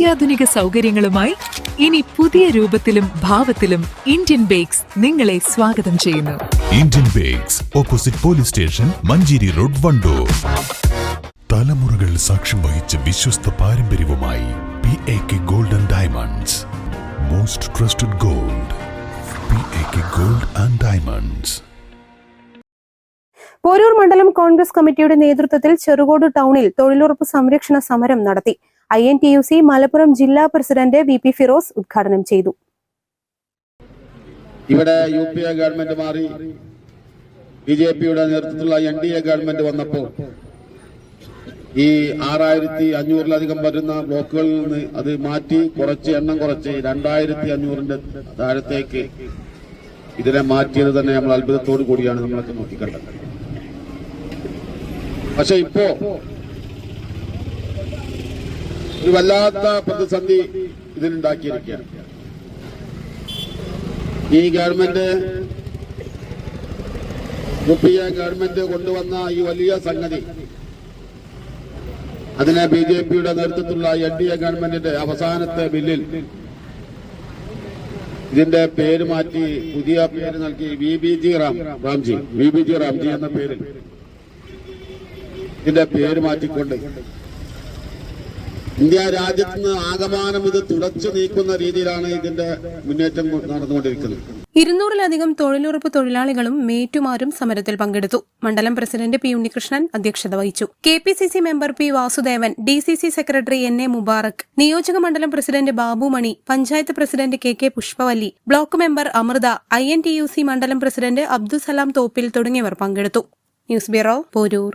അത്യാധുനിക സൗകര്യങ്ങളുമായി ഇനി പുതിയ രൂപത്തിലും ഭാവത്തിലും ഇന്ത്യൻ ബേക്സ് നിങ്ങളെ സ്വാഗതം ചെയ്യുന്നു. Indian bakes opposite police station Manjeri road Wandoor. തലമുറകൾ സാക്ഷ്യം വഹിച്ച വിശ്വസ്ത പാരമ്പര്യവുമായി P A K golden diamonds most trusted gold P A K gold and diamonds Porur മണ്ഡലം കോൺഗ്രസ് കമ്മിറ്റിയുടെ നേതൃത്വത്തിൽ ചെറുകോട് ടൗണിൽ തൊഴിലുറപ്പ് സംരക്ഷണ സമരം നടത്തി. I N T U C Malappuram ജില്ലാ പ്രസിഡന്റ് വി പി ഫിറോസ് ഉദ്ഘാടനം ചെയ്തു. ഇവിടെ യു പി എ ഗവൺമെന്റ് മാറി ബി ജെ പിയുടെ നേതൃത്വത്തിലുള്ള എൻ ഡി എ ഗവൺമെന്റ് വന്നപ്പോൾ ഈ ആറായിരത്തി അഞ്ഞൂറിലധികം വരുന്ന ബ്ലോക്കുകളിൽ നിന്ന് അത് മാറ്റി കുറച്ച് എണ്ണം കുറച്ച് രണ്ടായിരത്തി അഞ്ഞൂറിന്റെ താഴത്തേക്ക് ഇതിനെ മാറ്റിയത് തന്നെ നമ്മൾ അത്ഭുതത്തോടു കൂടിയാണ് നമ്മളൊക്കെ നോക്കിക്കണ്ടത്. പക്ഷെ ഇപ്പോ ഒരു വല്ലാത്ത പ്രതിസന്ധി ഇതിലുണ്ടാക്കിയിരിക്കുകയാണ് ഈ government U P A government കൊണ്ടുവന്ന ഈ വലിയ സംഗതി അതിനെ ബി ജെ പിയുടെ നേതൃത്വത്തിലുള്ള എൻ ഡി എ ഗവൺമെന്റിന്റെ അവസാനത്തെ ബില്ലിൽ ഇതിന്റെ പേര് മാറ്റി പുതിയ പേര് നൽകി V B G Ram Ramji V B G Ramji എന്ന പേരിൽ ഇതിന്റെ പേര് മാറ്റിക്കൊണ്ട് ഇന്ത്യ രാജ്യത്ത് നിന്ന് ആകമാനം ഇത് തുടച്ചു നീക്കുന്ന രീതിയിലാണ് ഇതിന്റെ മുന്നേറ്റം നടന്നുകൊണ്ടിരിക്കുന്നത്. ഇരുന്നൂറിലധികം തൊഴിലുറപ്പ് തൊഴിലാളികളും മേറ്റുമാരും സമരത്തിൽ പങ്കെടുത്തു. മണ്ഡലം പ്രസിഡന്റ് പി ഉണ്ണികൃഷ്ണൻ അധ്യക്ഷത വഹിച്ചു. K P C C member P Vasudevan D C C secretary N A Mubarak നിയോജക മണ്ഡലം president Babu Mani panchayat president K K Pushpavalli block member Amritha I N T U C മണ്ഡലം president Abdussalam Thoppil തുടങ്ങിയവർ പങ്കെടുത്തു. News bureau Porur.